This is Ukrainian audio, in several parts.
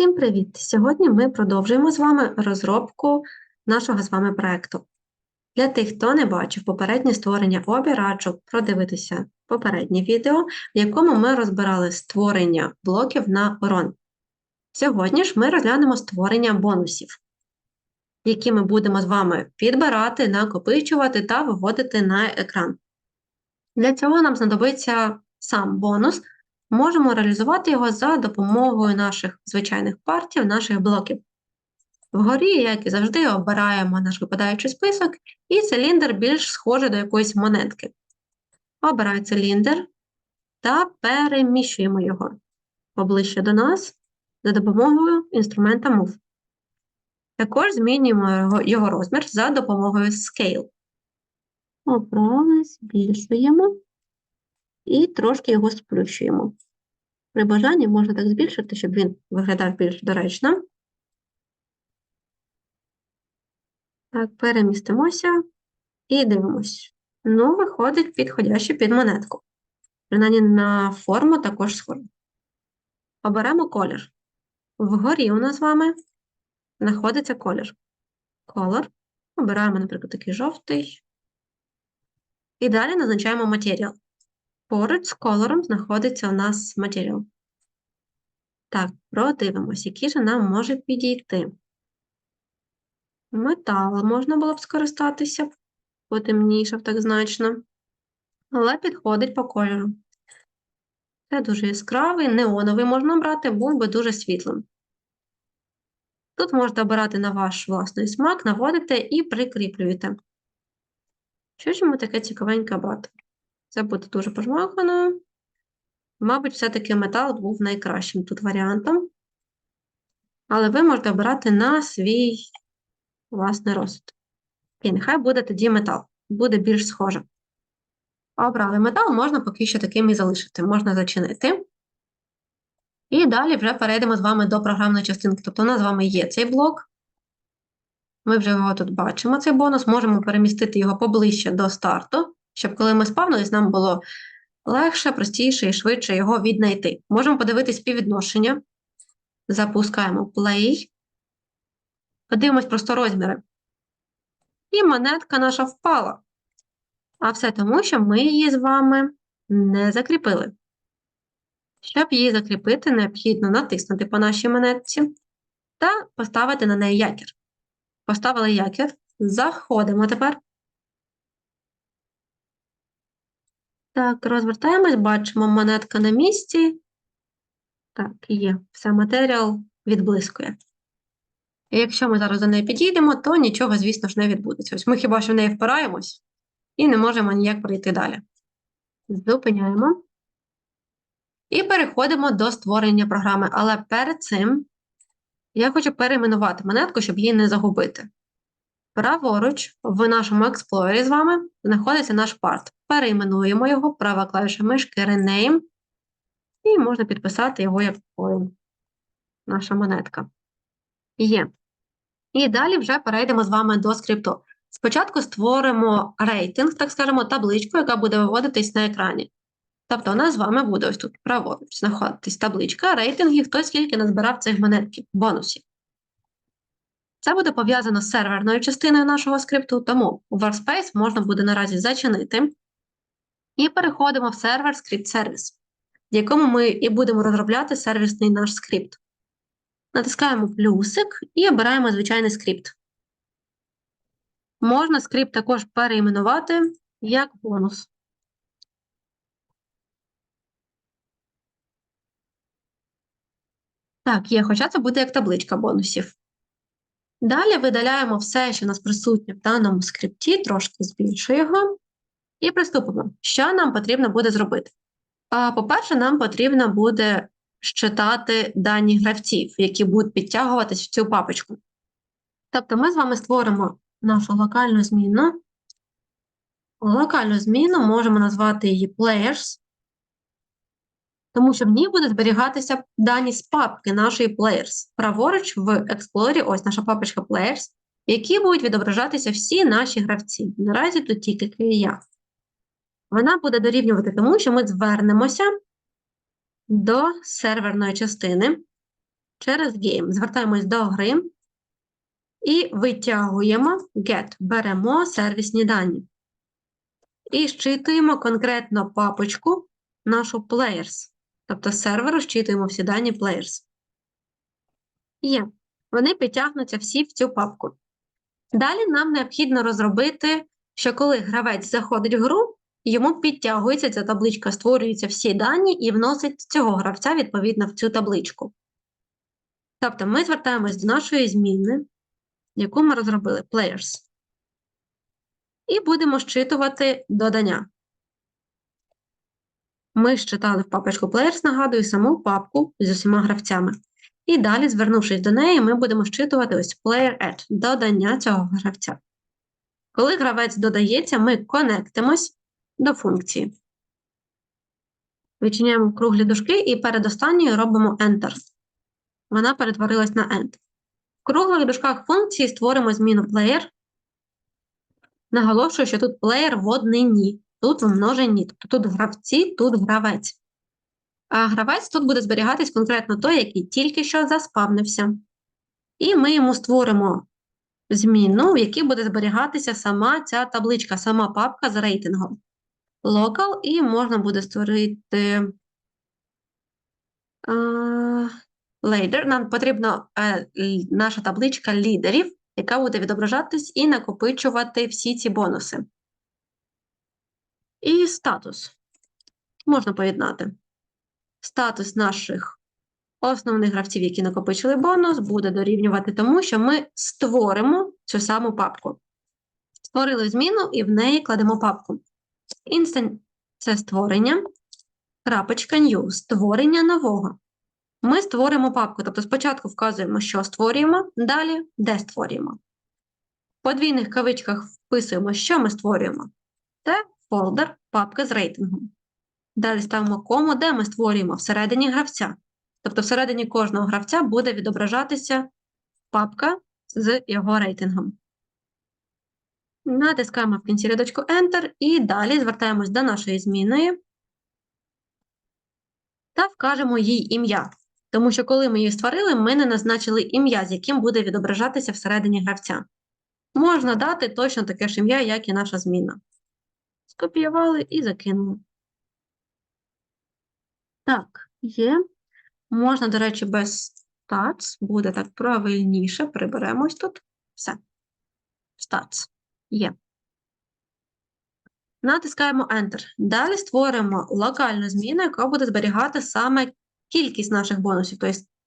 Всім привіт! Сьогодні ми продовжуємо з вами розробку нашого з вами проекту. Для тих, хто не бачив попереднє створення обі, продивитися попереднє відео, в якому ми розбирали створення блоків на рон. Сьогодні ж ми розглянемо створення бонусів, які ми будемо з вами підбирати, накопичувати та виводити на екран. Для цього нам знадобиться сам бонус. Можемо реалізувати його за допомогою наших звичайних партів, наших блоків. Вгорі, як і завжди, обираємо наш випадаючий список, і циліндр більш схожий до якоїсь монетки. Обираю циліндр та переміщуємо його поближче до нас за допомогою інструмента Move. Також змінюємо його розмір за допомогою Scale. Обрали, збільшуємо і трошки його сплющуємо. При бажанні можна так збільшити, щоб він виглядав більш доречно. Так, перемістимося і дивимось. Ну, виходить підходяще під монетку. Принаймні на форму також схоже. Оберемо колір. Вгорі у нас з вами знаходиться колір. Колор. Обираємо, наприклад, такий жовтий. І далі назначаємо матеріал. Поруч з кольором знаходиться у нас матеріал. Так, продивимось, який же нам може підійти. Метал можна було б скористатися, потемнішав так значно, але підходить по кольору. Це дуже яскравий, неоновий можна брати, був би дуже світлим. Тут можете обирати на ваш власний смак, наводите і прикріплюєте. Що ж йому таке цікавеньке брати? Це буде дуже пожмакано. Мабуть, все-таки метал був найкращим тут варіантом. Але ви можете обирати на свій власний розсуд. І нехай буде тоді метал, буде більш схоже. Обрали метал, можна поки що таким і залишити, можна зачинити. І далі вже перейдемо з вами до програмної частинки. Тобто у нас з вами є цей блок. Ми вже його тут бачимо, цей бонус, можемо перемістити його поближче до старту щоб коли ми спавнились, нам було легше, простіше і швидше його віднайти. Можемо подивитись співвідношення. Запускаємо play. Подивимось просто розміри. І монетка наша впала. А все тому, що ми її з вами не закріпили. Щоб її закріпити, необхідно натиснути по нашій монетці та поставити на неї якір. Поставили якір, заходимо тепер Так, розвертаємось, бачимо монетка на місці. Так, є. Все, матеріал відблискує. І якщо ми зараз до неї підійдемо, то нічого, звісно ж, не відбудеться. Ось ми хіба що в неї впираємось і не можемо ніяк пройти далі. Зупиняємо. І переходимо до створення програми. Але перед цим я хочу перейменувати монетку, щоб її не загубити. Праворуч в нашому експлорері з вами знаходиться наш парт. Перейменуємо його, права клавіша мишки Rename, і можна підписати його як наша монетка. Є. І далі вже перейдемо з вами до скрипту. Спочатку створимо рейтинг, так скажемо, табличку, яка буде виводитись на екрані. Тобто, у нас з вами буде ось тут праворуч знаходитись табличка рейтингів, хто скільки назбирав цих монетків, бонусів. Це буде пов'язано з серверною частиною нашого скрипту, тому Workspace можна буде наразі зачинити. І переходимо в сервер скрипт сервіс, в якому ми і будемо розробляти сервісний наш скрипт. Натискаємо плюсик і обираємо звичайний скрипт. Можна скрипт також переіменувати як бонус. Так, є, хоча це буде як табличка бонусів. Далі видаляємо все, що у нас присутнє в даному скрипті, трошки збільшуємо і приступимо. Що нам потрібно буде зробити? По-перше, нам потрібно буде щитати дані гравців, які будуть підтягуватись в цю папочку. Тобто ми з вами створимо нашу локальну зміну. Локальну зміну можемо назвати її Players тому що в ній буде зберігатися дані з папки нашої Players. Праворуч в Explorer, ось наша папочка Players, в якій будуть відображатися всі наші гравці. Наразі тут тільки я. Вона буде дорівнювати тому, що ми звернемося до серверної частини. через game. Звертаємось до гри і витягуємо get, беремо сервісні дані. І щитуємо конкретно папочку нашу players. Тобто з серверу щитуємо всі дані players. Є. Вони підтягнуться всі в цю папку. Далі нам необхідно розробити, що коли гравець заходить в гру, йому підтягується ця табличка, створюються всі дані і вносить цього гравця відповідно в цю табличку. Тобто ми звертаємось до нашої зміни, яку ми розробили players. І будемо щитувати додання. Ми щитали в папочку players, нагадую, саму папку з усіма гравцями. І далі, звернувшись до неї, ми будемо щитувати ось player add, додання цього гравця. Коли гравець додається, ми конектимось до функції. Відчиняємо круглі дужки і перед останньою робимо Enter. Вона перетворилась на End. В круглих дужках функції створимо зміну player. Наголошую, що тут player в однині, тут в множині, тобто тут гравці, тут гравець. А гравець тут буде зберігатись конкретно той, який тільки що заспавнився. І ми йому створимо зміну, в якій буде зберігатися сама ця табличка, сама папка з рейтингом. Local, і можна буде створити uh, later. Нам потрібна uh, наша табличка лідерів, яка буде відображатись і накопичувати всі ці бонуси. І статус. Можна поєднати. Статус наших основних гравців, які накопичили бонус, буде дорівнювати тому, що ми створимо цю саму папку. Створили зміну і в неї кладемо папку. Instant – це створення. Крапочка new – створення нового. Ми створимо папку, тобто спочатку вказуємо, що створюємо, далі де створюємо. В подвійних кавичках вписуємо, що ми створюємо. Це фолдер, папка з рейтингом. Далі ставимо кому, де ми створюємо всередині гравця. Тобто всередині кожного гравця буде відображатися папка з його рейтингом. Натискаємо в кінці рядочку Enter і далі звертаємось до нашої зміни та вкажемо їй ім'я. Тому що, коли ми її створили, ми не назначили ім'я, з яким буде відображатися всередині гравця. Можна дати точно таке ж ім'я, як і наша зміна. Скопіювали і закинули. Так, є. Можна, до речі, без stats, буде так правильніше. Приберемось тут. Все. Stats. Є. Натискаємо Enter. Далі створимо локальну зміну, яка буде зберігати саме кількість наших бонусів,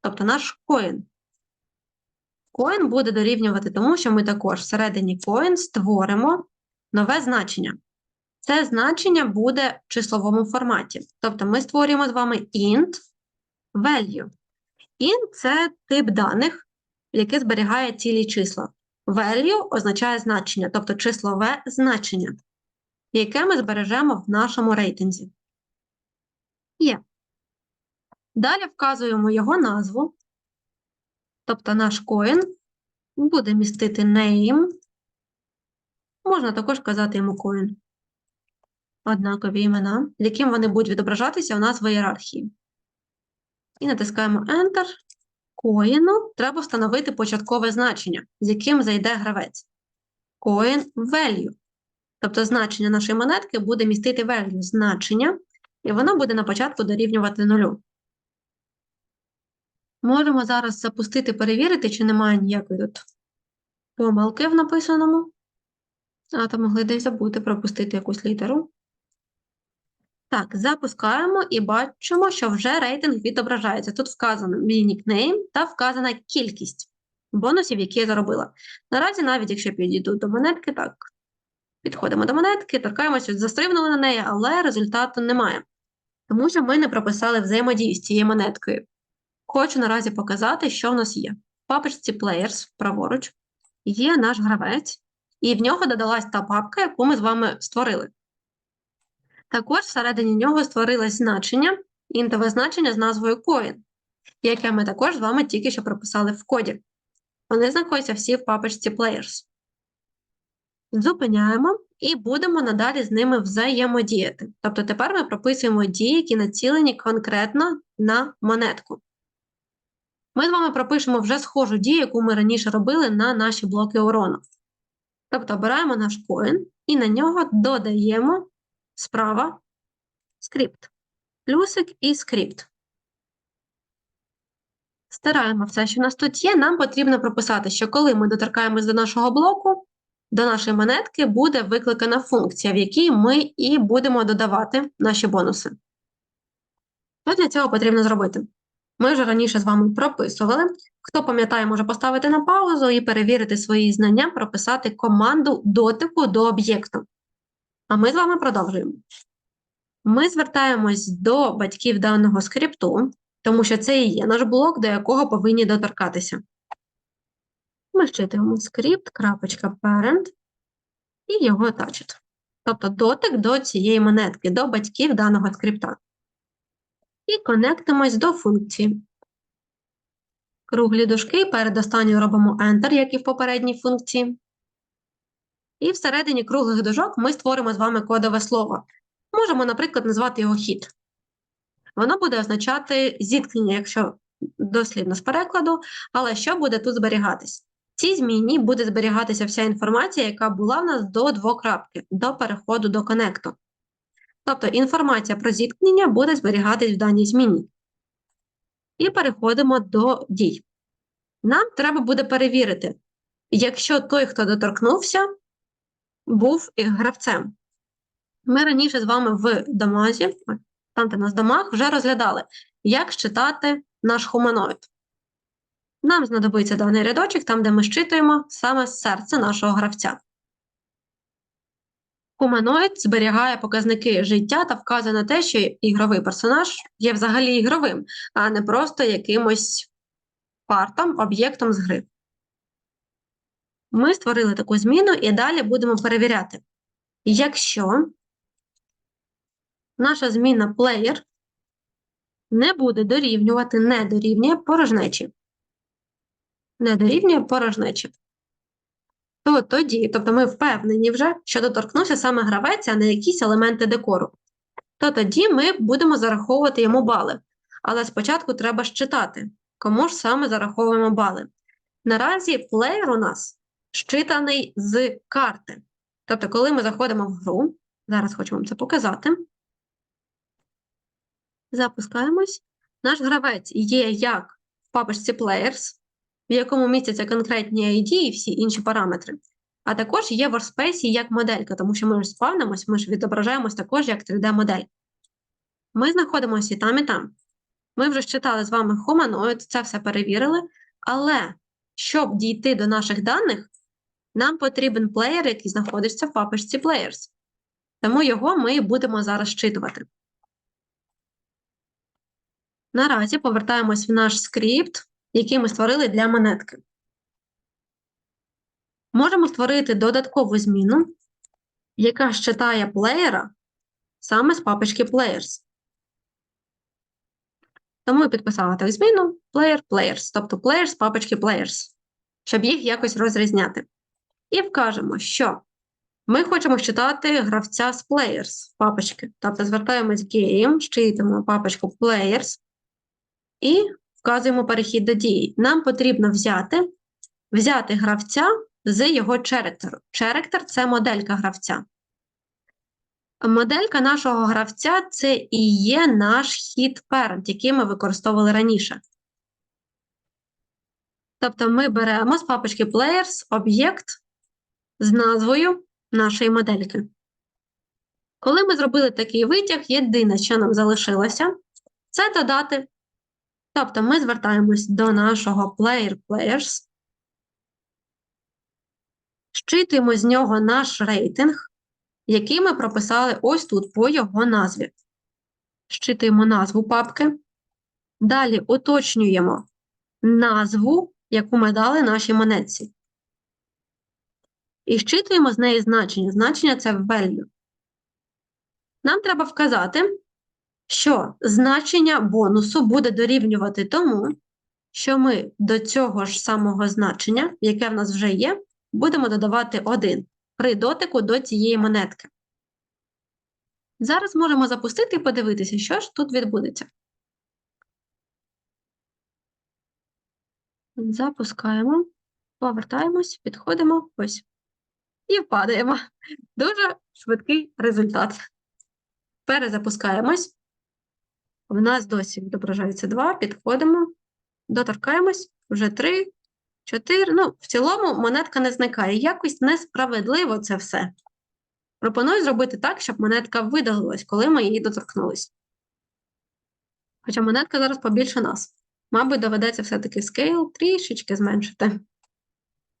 тобто наш коін. Коін буде дорівнювати тому, що ми також всередині коін створимо нове значення. Це значення буде в числовому форматі. Тобто ми створюємо з вами int value. Int – це тип даних, який зберігає цілі числа. Value означає значення, тобто числове значення, яке ми збережемо в нашому рейтинзі. Є. Далі вказуємо його назву, тобто наш коін буде містити name. Можна також казати йому коін. Однакові імена, яким вони будуть відображатися у нас в ієрархії. І натискаємо Enter коїну треба встановити початкове значення, з яким зайде гравець. Coin value. Тобто значення нашої монетки буде містити value значення, і воно буде на початку дорівнювати нулю. Можемо зараз запустити, перевірити, чи немає ніякої тут помилки в написаному. А то могли десь забути пропустити якусь літеру. Так, запускаємо і бачимо, що вже рейтинг відображається. Тут вказано мій нікнейм та вказана кількість бонусів, які я заробила. Наразі, навіть якщо підійду до монетки, так, підходимо до монетки, торкаємося, застрибнули на неї, але результату немає. Тому що ми не прописали взаємодію з цією монеткою. Хочу наразі показати, що в нас є. В папочці Players праворуч є наш гравець, і в нього додалась та папка, яку ми з вами створили. Також всередині нього створилось значення, інтове значення з назвою coin, яке ми також з вами тільки що прописали в коді. Вони знаходяться всі в папочці Players. Зупиняємо і будемо надалі з ними взаємодіяти. Тобто тепер ми прописуємо дії, які націлені конкретно на монетку. ми з вами пропишемо вже схожу дію, яку ми раніше робили на наші блоки урона. Тобто обираємо наш коін і на нього додаємо справа скрипт. Плюсик і скрипт. Стираємо все, що у нас тут є. Нам потрібно прописати, що коли ми доторкаємось до нашого блоку, до нашої монетки буде викликана функція, в якій ми і будемо додавати наші бонуси. Що для цього потрібно зробити? Ми вже раніше з вами прописували. Хто пам'ятає, може поставити на паузу і перевірити свої знання, прописати команду дотику до об'єкту. А ми з вами продовжуємо. Ми звертаємось до батьків даного скрипту, тому що це і є наш блок, до якого повинні доторкатися. Ми щитуємо script.parent і його attached. Тобто дотик до цієї монетки, до батьків даного скрипта. І конектимось до функції. Круглі дужки перед останньою робимо Enter, як і в попередній функції. І всередині круглих дужок ми створимо з вами кодове слово. Можемо, наприклад, назвати його хід. Воно буде означати зіткнення, якщо дослідно з перекладу, але що буде тут зберігатись? В цій зміні буде зберігатися вся інформація, яка була в нас до двокрапки, до переходу до конекту. Тобто інформація про зіткнення буде зберігатись в даній зміні. І переходимо до дій. Нам треба буде перевірити, якщо той, хто доторкнувся, був гравцем. Ми раніше з вами в домазі, там, де нас домах, вже розглядали, як щитати наш хуманоїд. Нам знадобиться даний рядочок, там, де ми щитуємо саме серце нашого гравця. Хуманоїд зберігає показники життя та вказує на те, що ігровий персонаж є взагалі ігровим, а не просто якимось партом, об'єктом з гри. Ми створили таку зміну і далі будемо перевіряти. Якщо наша зміна player не буде дорівнювати, не дорівнює порожнечі. Не дорівнює порожнечі. То тоді, тобто ми впевнені вже, що доторкнувся саме гравець, а не якісь елементи декору. То тоді ми будемо зараховувати йому бали. Але спочатку треба щитати, кому ж саме зараховуємо бали. Наразі плеєр у нас щитаний з карти. Тобто, коли ми заходимо в гру, зараз хочу вам це показати. Запускаємось. Наш гравець є як в папочці Players, в якому містяться конкретні ID і всі інші параметри. А також є в Workspace як моделька, тому що ми ж спавнимось, ми ж відображаємось також як 3D-модель. Ми знаходимося і там, і там. Ми вже читали з вами Humanoid, це все перевірили. Але щоб дійти до наших даних, нам потрібен плеєр, який знаходиться в папочці Players. Тому його ми будемо зараз щитувати. Наразі повертаємось в наш скрипт, який ми створили для монетки. Можемо створити додаткову зміну, яка щитає плеєра саме з папочки Players. Тому я підписала так зміну Player Players, тобто Players з папочки Players, щоб їх якось розрізняти. І вкажемо, що ми хочемо щитати гравця з Players папочки. Тобто звертаємось Game, щитуємо папочку Players і вказуємо перехід до дії. Нам потрібно взяти, взяти гравця з його черектеру. Черектер це моделька гравця. Моделька нашого гравця це і є наш хід parent, який ми використовували раніше. Тобто ми беремо з папочки Players об'єкт з назвою нашої модельки. Коли ми зробили такий витяг, єдине, що нам залишилося, це додати. Тобто ми звертаємось до нашого Player Players, щитуємо з нього наш рейтинг, який ми прописали ось тут по його назві. Щитуємо назву папки. Далі уточнюємо назву, яку ми дали нашій монетці. І щитуємо з неї значення. Значення це value. Нам треба вказати, що значення бонусу буде дорівнювати тому, що ми до цього ж самого значення, яке в нас вже є, будемо додавати 1 при дотику до цієї монетки. Зараз можемо запустити і подивитися, що ж тут відбудеться. Запускаємо, повертаємось, підходимо, ось. І впадаємо. Дуже швидкий результат. Перезапускаємось. В нас досі відображається 2, підходимо, доторкаємось, вже 3, 4. Ну, в цілому монетка не зникає. Якось несправедливо це все. Пропоную зробити так, щоб монетка видалилась, коли ми її доторкнулись. Хоча монетка зараз побільше нас. Мабуть, доведеться все-таки scale трішечки зменшити.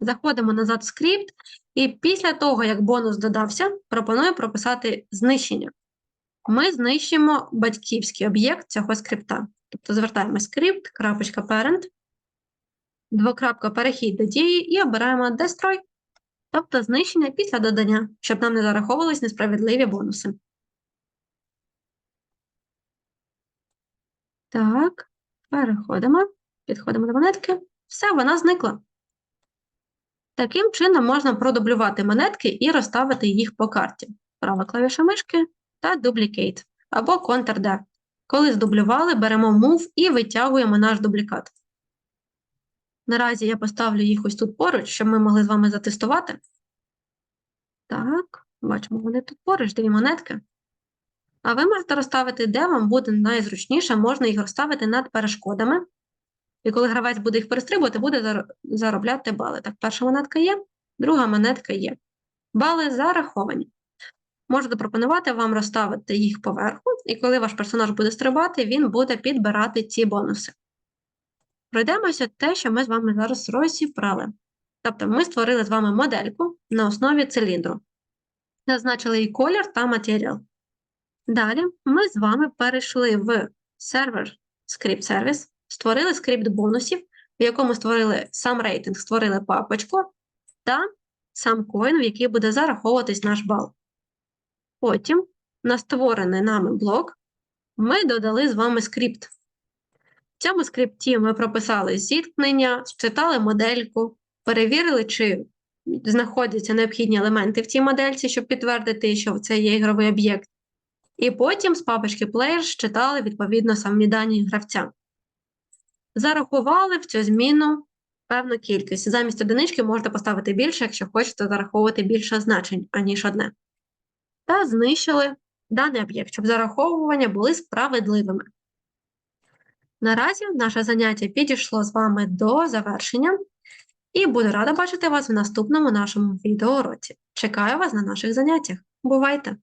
Заходимо назад в скрипт, і після того, як бонус додався, пропоную прописати знищення. Ми знищимо батьківський об'єкт цього скрипта. Тобто звертаємо скрипт, крапочка parent, двокрапка перехід до дії і обираємо destroy, тобто знищення після додання, щоб нам не зараховувались несправедливі бонуси. Так, переходимо, підходимо до монетки. Все, вона зникла. Таким чином можна продублювати монетки і розставити їх по карті. Права клавіша мишки та Duplicate або Ctrl-D. Коли здублювали, беремо Move і витягуємо наш дублікат. Наразі я поставлю їх ось тут поруч, щоб ми могли з вами затестувати. Так, бачимо, вони тут поруч, дві монетки. А ви можете розставити, де вам буде найзручніше, можна їх розставити над перешкодами. І коли гравець буде їх перестрибувати, буде заробляти бали. Так, перша монетка є, друга монетка є. Бали зараховані. Можу запропонувати вам розставити їх поверху, і коли ваш персонаж буде стрибати, він буде підбирати ці бонуси. Пройдемося те, що ми з вами зараз розібрали. Тобто ми створили з вами модельку на основі циліндру. Назначили її колір та матеріал. Далі ми з вами перейшли в сервер Script Service, створили скрипт бонусів, в якому створили сам рейтинг, створили папочку та сам коін, в який буде зараховуватись наш бал. Потім на створений нами блок ми додали з вами скрипт. В цьому скрипті ми прописали зіткнення, считали модельку, перевірили, чи знаходяться необхідні елементи в цій модельці, щоб підтвердити, що це є ігровий об'єкт. І потім з папочки Player считали відповідно самі дані гравця. Зарахували в цю зміну певну кількість. Замість одинички можете поставити більше, якщо хочете зараховувати більше значень, аніж одне. Та знищили даний об'єкт, щоб зараховування були справедливими. Наразі наше заняття підійшло з вами до завершення, і буду рада бачити вас в наступному нашому відеоуроці. Чекаю вас на наших заняттях. Бувайте!